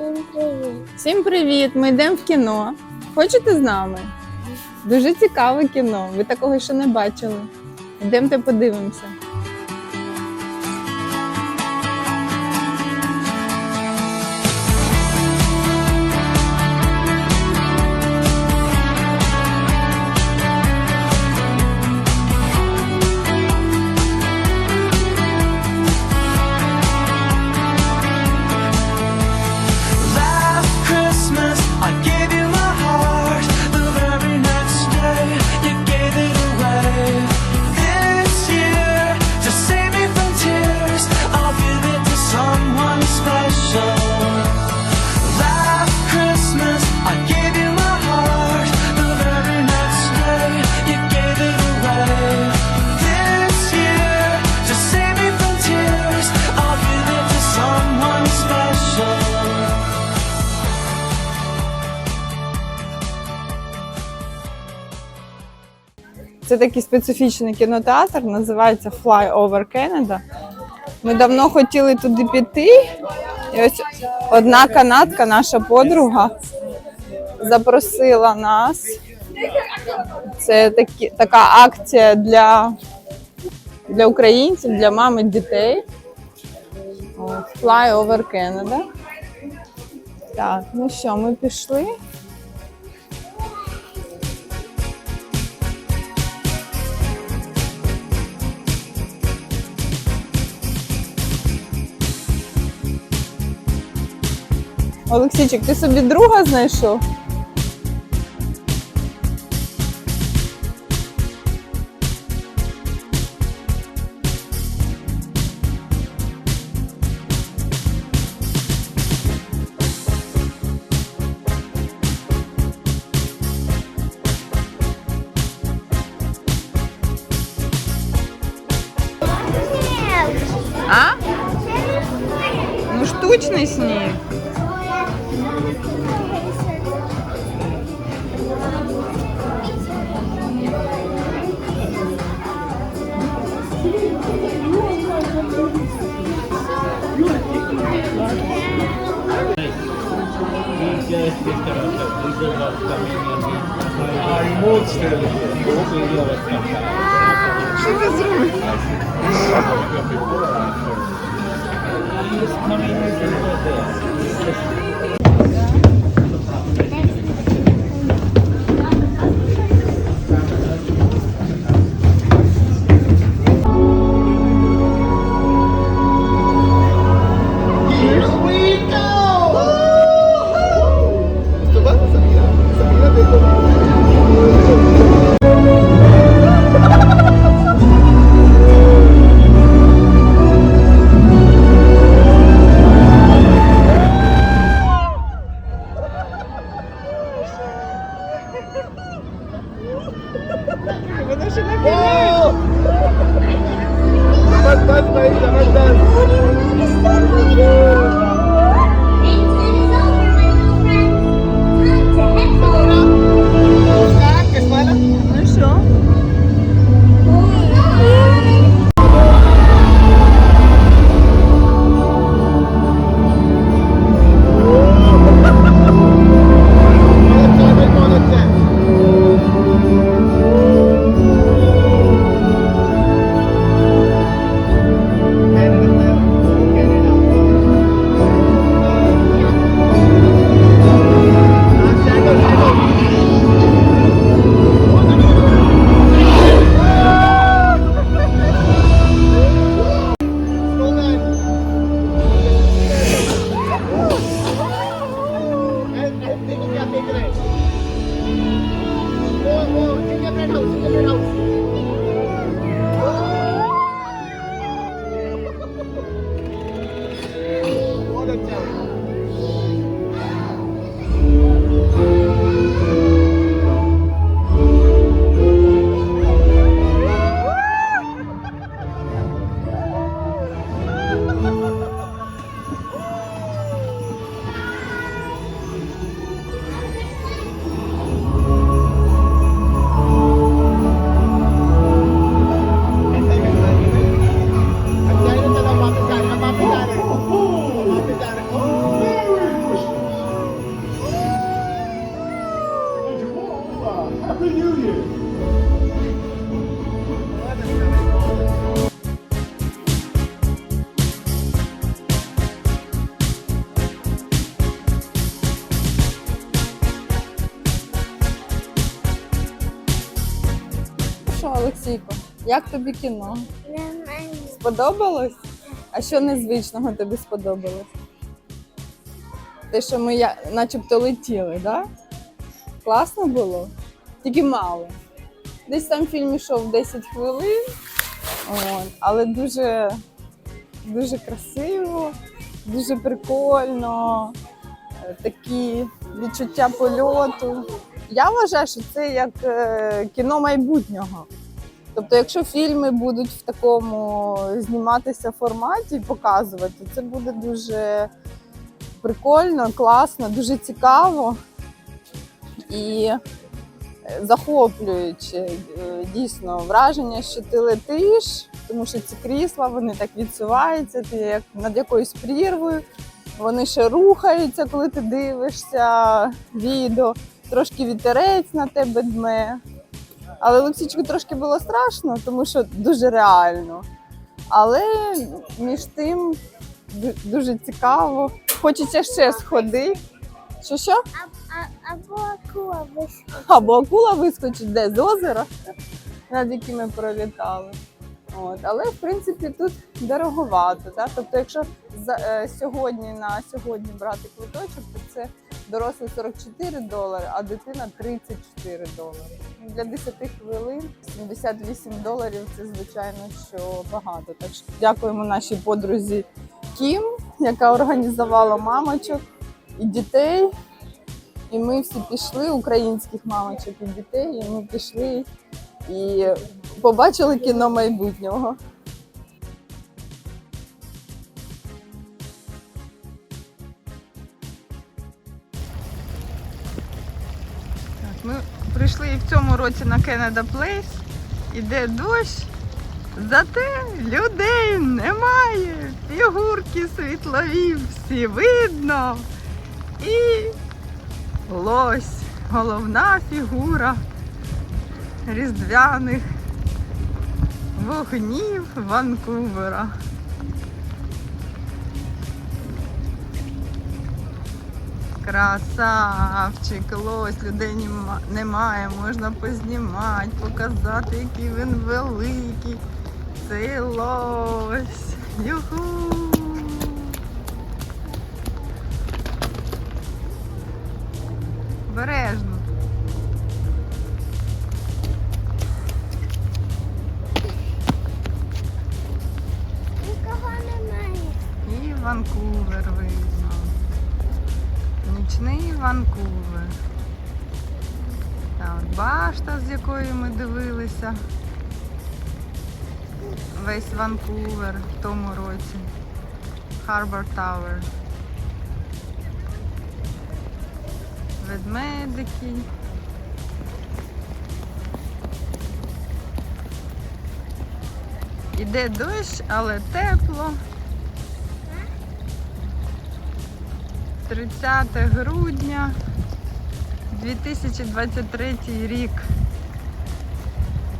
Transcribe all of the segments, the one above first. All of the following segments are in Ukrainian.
Всім привіт. Всім привіт! Ми йдемо в кіно. Хочете з нами? Дуже цікаве кіно. Ви такого ще не бачили. Йдемте подивимося. Це такий специфічний кінотеатр, називається Fly Over Canada. Ми давно хотіли туди піти. І ось одна канадка, наша подруга, запросила нас. Це такі, така акція для, для українців, для мами дітей. Fly Over Canada. Так, ну що, ми пішли. Олексійчик, ти собі друга знайшов? Що ви зробили? Wala siya na Wow! Nakagdas, guys! Nakagdas! Олексійко, як тобі кіно? Нормально. Сподобалось? А що незвичного тобі сподобалось? Те, що ми я, начебто летіли, так? Да? Класно було? Тільки мало. Десь там фільм йшов 10 хвилин, от, але дуже, дуже красиво, дуже прикольно, е, такі відчуття польоту. Я вважаю, що це як е, кіно майбутнього. Тобто, якщо фільми будуть в такому зніматися форматі показувати, це буде дуже прикольно, класно, дуже цікаво і е, захоплююче. Е, Дійсно, враження, що ти летиш, тому що ці крісла вони так відсуваються, ти як над якоюсь прірвою, вони ще рухаються, коли ти дивишся відео, трошки вітерець на тебе дме. Але Олексійчику трошки було страшно, тому що дуже реально. Але між тим дуже цікаво. Хочеться ще сходити. Що що? А, а, або акула вискочила. Або акула вискочить де з озера, над яким ми пролітали. От. Але в принципі тут дороговато. Так? Тобто, якщо за, е, сьогодні на сьогодні брати квиточок, то це дорослий 44 долари, а дитина 34 долари. Для 10 хвилин 78 доларів це звичайно що багато. Так що дякуємо нашій подрузі Кім, яка організувала мамочок і дітей. І ми всі пішли, українських мамочок і дітей, і ми пішли і побачили кіно майбутнього. Ми прийшли і в цьому році на Canada Place. Іде дощ, зате людей немає. Фігурки світлові всі видно. І лось, головна фігура різдвяних вогнів Ванкувера. Красавчик, лось, людей немає, можна познімати, показати, який він великий. Цей лось. Юху! Бережно. Нічний Ванкувер. Так, башта, з якої ми дивилися. Весь Ванкувер в тому році. Harbor Tower. Ведмедики. Іде дощ, але тепло. 30 грудня 2023 рік.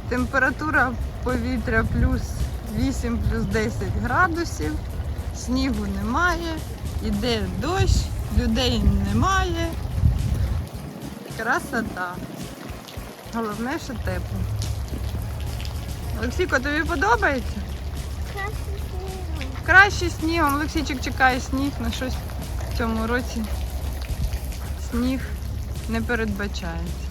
Температура повітря плюс 8 плюс 10 градусів. Снігу немає, іде дощ, людей немає. Красота. Головне, що тепло. Олексійко, тобі подобається? Краще снігом. Краще снігом. Олексійчик чекає сніг на щось цьому році. Сніг не передбачається.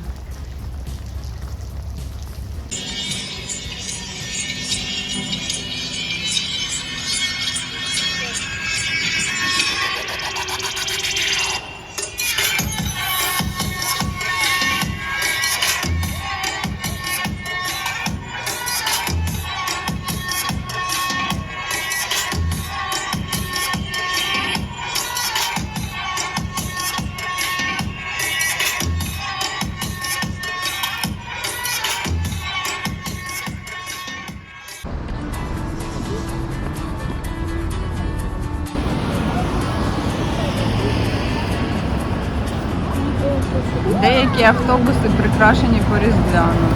Деякі автобуси прикрашені по різдвяному.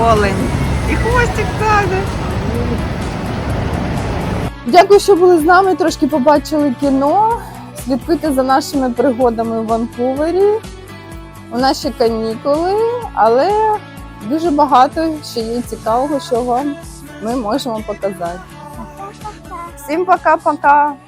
Олень. І хвостик каже. Дякую, що були з нами. Трошки побачили кіно. Слідкуйте за нашими пригодами в Ванкувері. У нас ще канікули, але дуже багато ще є цікавого, що вам ми можемо показати. Всім пока-пока!